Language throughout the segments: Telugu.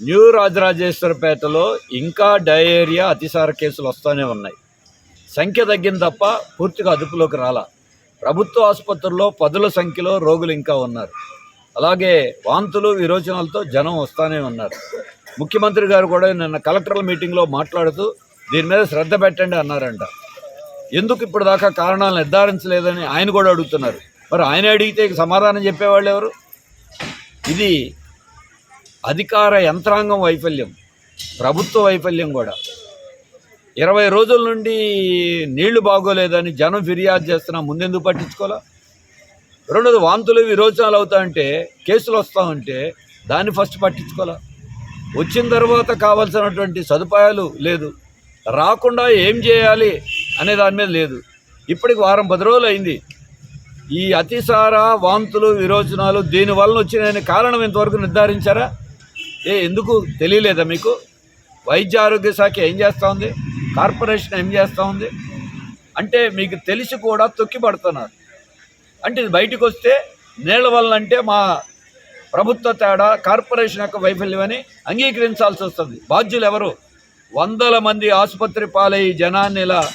న్యూ రాజరాజేశ్వరపేటలో ఇంకా డయేరియా అతిసార కేసులు వస్తూనే ఉన్నాయి. సంఖ్య తగ్గింది తప్ప పూర్తిగా అదుపులోకి రాలా. ప్రభుత్వ ఆసుపత్రుల్లో పదుల సంఖ్యలో రోగులు ఇంకా ఉన్నారు. అలాగే వాంతులు విరోచనాలతో జనం వస్తూనే ఉన్నారు. ముఖ్యమంత్రి గారు కూడా నిన్న కలెక్టర్ల మీటింగ్లో మాట్లాడుతూ దీని మీద శ్రద్ధ పెట్టండి అన్నారంట. ఎందుకు ఇప్పుడు దాకా కారణాలు నిర్ధారించలేదని ఆయన కూడా అడుగుతున్నారు. మరి ఆయన అడిగితే సమాధానం చెప్పేవాళ్ళు ఎవరు? ఇది అధికార యంత్రాంగం వైఫల్యం ప్రభుత్వ వైఫల్యం కూడా. ఇరవై రోజుల నుండి నీళ్ళు బాగోలేదని జనం ఫిర్యాదు చేస్తున్నా ముందెందుకు పట్టించుకోవాలా? రెండోది వాంతులు విరోచనాలు అవుతా ఉంటే కేసులు వస్తూ ఉంటే దాన్ని ఫస్ట్ పట్టించుకోవాలా? వచ్చిన తర్వాత కావాల్సినటువంటి సదుపాయాలు లేదు. రాకుండా ఏం చేయాలి అనే దాని మీద లేదు. ఇప్పటికి వారం పది రోజులు అయింది. ఈ అతిసార వాంతులు విరోచనాలు దీనివల్ల వచ్చిన కారణం ఇంతవరకు నిర్ధారించారా? ఏ ఎందుకు తెలియలేదా మీకు? వైద్య ఆరోగ్య శాఖ ఏం చేస్తూ ఉంది? కార్పొరేషన్ ఏం చేస్తూ ఉంది? అంటే మీకు తెలిసి కూడా తొక్కి పడుతున్నారు. అంటే ఇది బయటకు వస్తే నీళ్ళ వల్ల అంటే మా ప్రభుత్వ తేడా కార్పొరేషన్ యొక్క వైఫల్యం అని అంగీకరించాల్సి వస్తుంది. బాధ్యులు ఎవరు? వందల మంది ఆసుపత్రి పాలై జనాన్ని ఇలా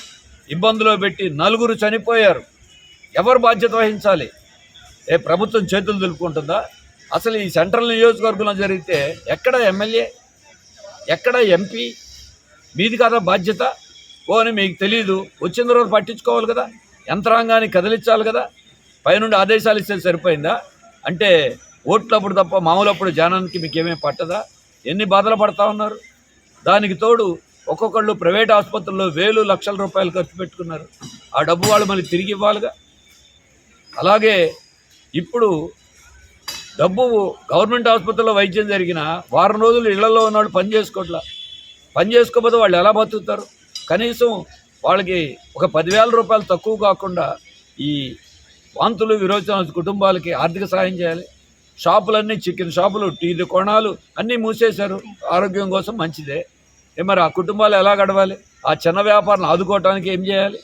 ఇబ్బందులో పెట్టి నలుగురు చనిపోయారు. ఎవరు బాధ్యత వహించాలి? ఏ ప్రభుత్వం చేతులు దులుపుకుంటుందా? అసలు ఈ సెంట్రల్ నియోజకవర్గంలో జరిగితే ఎక్కడ ఎమ్మెల్యే ఎక్కడ ఎంపీ మీది కదా బాధ్యత. ఓ అని మీకు తెలియదు వచ్చిన తర్వాత పట్టించుకోవాలి కదా యంత్రాంగాన్ని కదిలించాలి కదా పైనుండి ఆదేశాలు ఇస్తే సరిపోయిందా? అంటే ఓట్లప్పుడు తప్ప మామూలప్పుడు జనానికి మీకు ఏమేమి పట్టదా? ఎన్ని బాధలు పడతా ఉన్నారు? దానికి తోడు ఒక్కొక్కళ్ళు ప్రైవేట్ ఆసుపత్రుల్లో వేలు లక్షల రూపాయలు ఖర్చు పెట్టుకున్నారు. ఆ డబ్బు వాళ్ళు మళ్ళీ తిరిగి ఇవ్వాలిగా. అలాగే ఇప్పుడు డబ్బు గవర్నమెంట్ ఆసుపత్రిలో వైద్యం జరిగిన వారం రోజులు ఇళ్ళలో ఉన్నవాళ్ళు పని చేసుకోవట్లా పని చేసుకోకపోతే వాళ్ళు ఎలా బతుకుతారు? కనీసం వాళ్ళకి ఒక పదివేల రూపాయలు తక్కువ కాకుండా ఈ వాంతులు విరోచన కుటుంబాలకి ఆర్థిక సహాయం చేయాలి. షాపులన్నీ చికెన్ షాపులు టీ దుకాణాలు అన్నీ మూసేశారు. ఆరోగ్యం కోసం మంచిదే. మరి ఆ కుటుంబాలు ఎలా గడవాలి? ఆ చిన్న వ్యాపారం ఆదుకోవటానికి ఏం చేయాలి?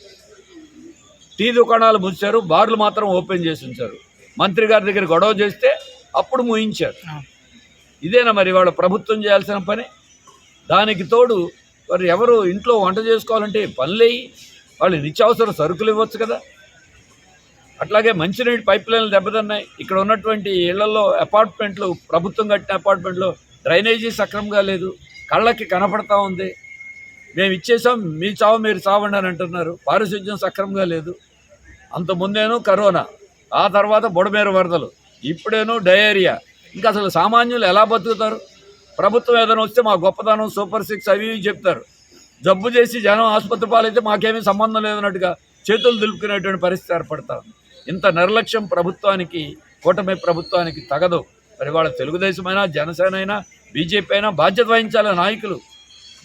టీ దుకాణాలు మూసారు బార్లు మాత్రం ఓపెన్ చేసి ఉంచారు. మంత్రి గారి దగ్గర గొడవ చేస్తే అప్పుడు ముయించారు ఇదేనా మరి వాళ్ళ ప్రభుత్వం చేయాల్సిన పని? దానికి తోడు మరి ఎవరు ఇంట్లో వంట చేసుకోవాలంటే పనులేయి వాళ్ళు నిత్యావసర సరుకులు ఇవ్వచ్చు కదా. అట్లాగే మంచినీటి పైప్ లైన్లు దెబ్బతిన్నాయి. ఇక్కడ ఉన్నటువంటి ఇళ్ళలో అపార్ట్మెంట్లు ప్రభుత్వం కట్టిన అపార్ట్మెంట్లో డ్రైనేజీ సక్రమంగా లేదు. కళ్ళకి కనపడతా ఉంది. మేము ఇచ్చేసాం మీ చావు మీరు చావండి అని అంటున్నారు. పారిశుద్ధ్యం సక్రమంగా లేదు. అంత ముందేను కరోనా. ఆ తర్వాత బుడమేరు వరదలు. ఇప్పుడేను డయేరియా. ఇంకా అసలు సామాన్యులు ఎలా బతుకుతారు? ప్రభుత్వం ఏదైనా వస్తే మా గొప్పతనం సూపర్ సిక్స్ అవి ఇవి చెప్తారు. జబ్బు చేసి జనం ఆసుపత్రి పాలైతే మాకేమీ సంబంధం లేదన్నట్టుగా చేతులు దులుపుకునేటువంటి పరిస్థితి ఏర్పడతా ఇంత నిర్లక్ష్యం ప్రభుత్వానికి కూటమి ప్రభుత్వానికి తగదు. మరి వాళ్ళ తెలుగుదేశమైనా జనసేన అయినా బీజేపీ అయినా బాధ్యత వహించాలి నాయకులు.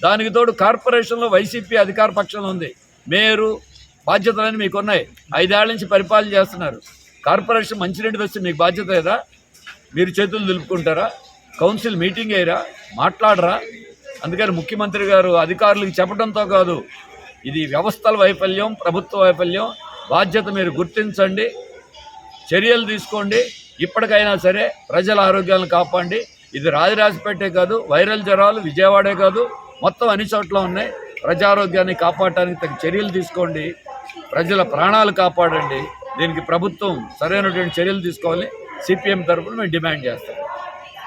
దానికి తోడు కార్పొరేషన్లో వైసీపీ అధికార పక్షంలో ఉంది. మేయరు బాధ్యతలన్నీ మీకున్నాయి. ఐదేళ్ళ నుంచి పరిపాలన చేస్తున్నారు. కార్పొరేషన్ మంచినీటి వస్తే మీకు బాధ్యత లేదా మీరు చేతులు దులుపుకుంటారా కౌన్సిల్ మీటింగ్ అయ్యారా? మాట్లాడరా? అందుకని ముఖ్యమంత్రి గారు అధికారులకు చెప్పడంతో కాదు ఇది వ్యవస్థల వైఫల్యం ప్రభుత్వ వైఫల్యం. బాధ్యత మీరు గుర్తించండి చర్యలు తీసుకోండి. ఇప్పటికైనా సరే ప్రజల ఆరోగ్యాలను కాపాడండి. ఇది రాజరాజపేటే కాదు వైరల్ జ్వరాలు విజయవాడే కాదు మొత్తం అన్ని చోట్ల ఉన్నాయి. ప్రజారోగ్యాన్ని కాపాడటానికి తగిన చర్యలు తీసుకోండి. ప్రజల ప్రాణాలు కాపాడండి. దీనికి ప్రభుత్వం సరైనటువంటి చర్యలు తీసుకోవాలి. సిపిఎం తరఫున మేము డిమాండ్ చేస్తాం.